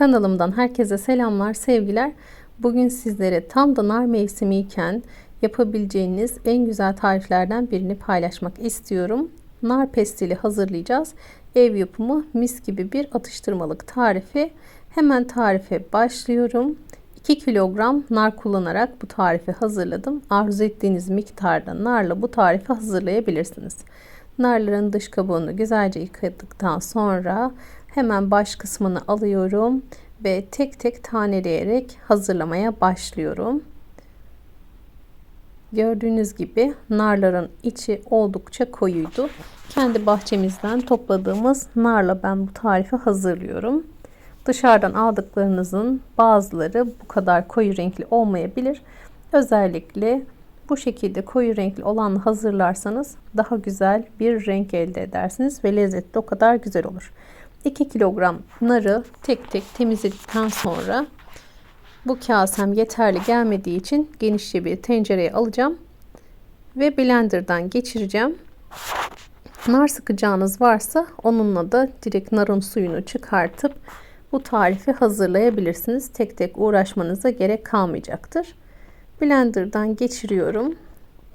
Kanalımdan herkese selamlar, sevgiler. Bugün sizlere tam da nar mevsimi iken yapabileceğiniz en güzel tariflerden birini paylaşmak istiyorum. Nar pestili hazırlayacağız. Ev yapımı mis gibi bir atıştırmalık tarifi. Hemen tarife başlıyorum. 2 kilogram nar kullanarak bu tarifi hazırladım. Arzu ettiğiniz miktarda narla bu tarifi hazırlayabilirsiniz. Narların dış kabuğunu güzelce yıkadıktan sonra hemen baş kısmını alıyorum ve tek tek taneleyerek hazırlamaya başlıyorum. Gördüğünüz gibi narların içi oldukça koyuydu. Kendi bahçemizden topladığımız narla ben bu tarifi hazırlıyorum. Dışarıdan aldıklarınızın bazıları bu kadar koyu renkli olmayabilir. Özellikle bu şekilde koyu renkli olanı hazırlarsanız daha güzel bir renk elde edersiniz ve lezzet de o kadar güzel olur. 2 kilogram narı tek tek temizledikten sonra bu kasem yeterli gelmediği için genişçe bir tencereye alacağım ve blenderdan geçireceğim. Nar sıkacağınız varsa onunla da direkt narın suyunu çıkartıp bu tarifi hazırlayabilirsiniz. Tek tek uğraşmanıza gerek kalmayacaktır. Blenderdan geçiriyorum.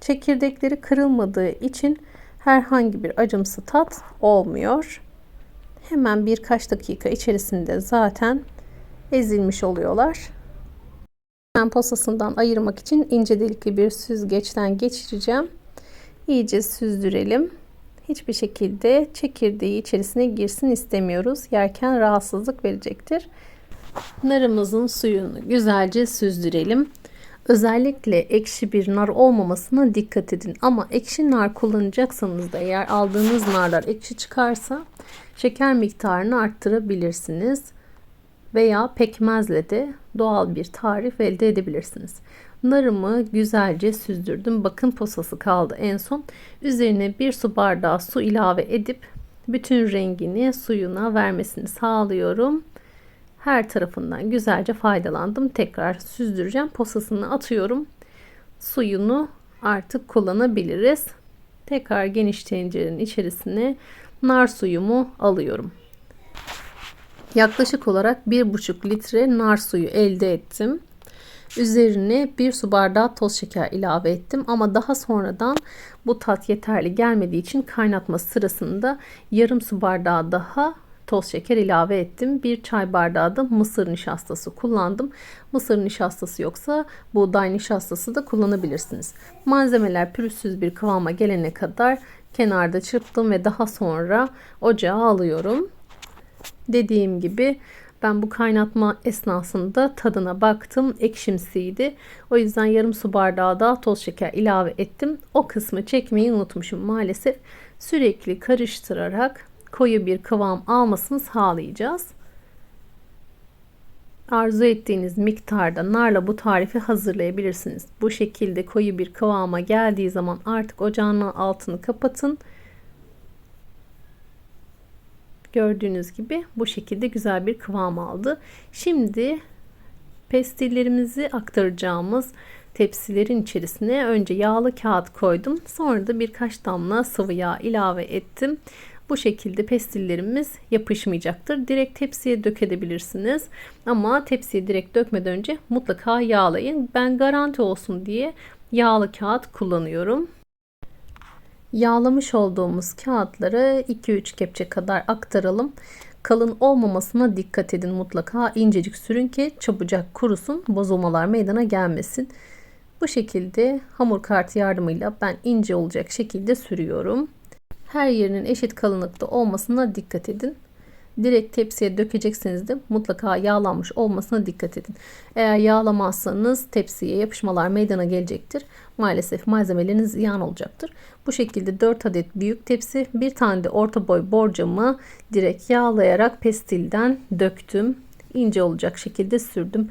Çekirdekleri kırılmadığı için herhangi bir acımsı tat olmuyor. Hemen birkaç dakika içerisinde zaten ezilmiş oluyorlar. Ben posasından ayırmak için ince delikli bir süzgeçten geçireceğim. İyice süzdürelim. Hiçbir şekilde çekirdeği içerisine girsin istemiyoruz. Yerken rahatsızlık verecektir. Narımızın suyunu güzelce süzdürelim. Özellikle ekşi bir nar olmamasına dikkat edin. Ama ekşi nar kullanacaksanız da eğer aldığınız narlar ekşi çıkarsa şeker miktarını arttırabilirsiniz. Veya pekmezle de doğal bir tarif elde edebilirsiniz. Narımı güzelce süzdürdüm. Bakın posası kaldı en son. Üzerine bir su bardağı su ilave edip bütün rengini suyuna vermesini sağlıyorum. Her tarafından güzelce faydalandım. Tekrar süzdüreceğim. Posasını atıyorum. Suyunu artık kullanabiliriz. Tekrar geniş tencerenin içerisine nar suyumu alıyorum. Yaklaşık olarak 1,5 litre nar suyu elde ettim. Üzerine bir su bardağı toz şeker ilave ettim ama daha sonradan bu tat yeterli gelmediği için kaynatma sırasında yarım su bardağı daha toz şeker ilave ettim. Bir çay bardağı da mısır nişastası kullandım. Mısır nişastası yoksa buğday nişastası da kullanabilirsiniz. Malzemeler pürüzsüz bir kıvama gelene kadar kenarda çırptım ve daha sonra ocağa alıyorum. Dediğim gibi ben bu kaynatma esnasında tadına baktım. Ekşimsiydi. O yüzden yarım su bardağı da toz şeker ilave ettim. O kısmı çekmeyi unutmuşum maalesef. Sürekli karıştırarak koyu bir kıvam almasını sağlayacağız. Arzu ettiğiniz miktarda narla bu tarifi hazırlayabilirsiniz. Bu şekilde koyu bir kıvama geldiği zaman artık ocağın altını kapatın. Gördüğünüz gibi bu şekilde güzel bir kıvam aldı. Şimdi pestillerimizi aktaracağımız tepsilerin içerisine önce yağlı kağıt koydum. Sonra da birkaç damla sıvı yağ ilave ettim. Bu şekilde pestillerimiz yapışmayacaktır. Direkt tepsiye dökebilirsiniz. Ama tepsiye direkt dökmeden önce mutlaka yağlayın. Ben garanti olsun diye yağlı kağıt kullanıyorum. Yağlamış olduğumuz kağıtları 2-3 kepçe kadar aktaralım. Kalın olmamasına dikkat edin mutlaka. incecik sürün ki çabucak kurusun, bozulmalar meydana gelmesin. Bu şekilde hamur kartı yardımıyla ben ince olacak şekilde sürüyorum. Her yerinin eşit kalınlıkta olmasına dikkat edin. Direkt tepsiye dökecekseniz de mutlaka yağlanmış olmasına dikkat edin. Eğer yağlamazsanız tepsiye yapışmalar meydana gelecektir. Maalesef malzemeleriniz ziyan olacaktır. Bu şekilde 4 adet büyük tepsi, bir tane de orta boy borcamı direkt yağlayarak pestilden döktüm. İnce olacak şekilde sürdüm.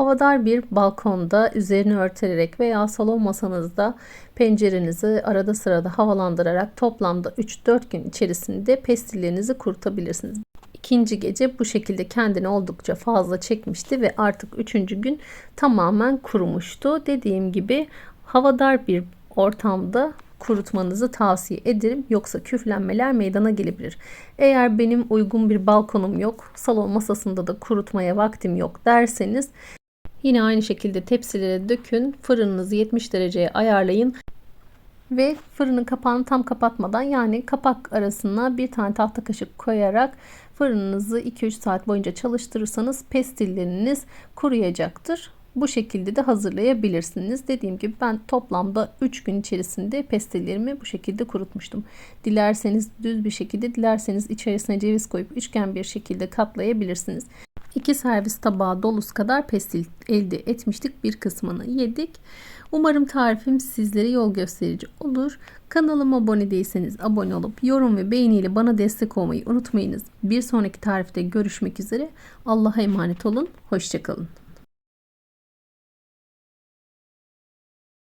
Havadar bir balkonda üzerini örterek veya salon masanızda pencerenizi arada sırada havalandırarak toplamda 3-4 gün içerisinde pestillerinizi kurutabilirsiniz. İkinci gece bu şekilde kendini oldukça fazla çekmişti ve artık üçüncü gün tamamen kurumuştu. Dediğim gibi havadar bir ortamda kurutmanızı tavsiye ederim. Yoksa küflenmeler meydana gelebilir. Eğer benim uygun bir balkonum yok, salon masasında da kurutmaya vaktim yok derseniz yine aynı şekilde tepsilere dökün. Fırınınızı 70 dereceye ayarlayın ve fırının kapağını tam kapatmadan yani kapak arasına bir tane tahta kaşık koyarak fırınınızı 2-3 saat boyunca çalıştırırsanız pestilleriniz kuruyacaktır. Bu şekilde de hazırlayabilirsiniz. Dediğim gibi ben toplamda 3 gün içerisinde pestillerimi bu şekilde kurutmuştum. Dilerseniz düz bir şekilde, dilerseniz içerisine ceviz koyup üçgen bir şekilde katlayabilirsiniz. 2 servis tabağı dolusu kadar pestil elde etmiştik. Bir kısmını yedik. Umarım tarifim sizlere yol gösterici olur. Kanalıma abone değilseniz abone olup yorum ve beğeniyle bana destek olmayı unutmayınız. Bir sonraki tarifte görüşmek üzere. Allah'a emanet olun. Hoşçakalın.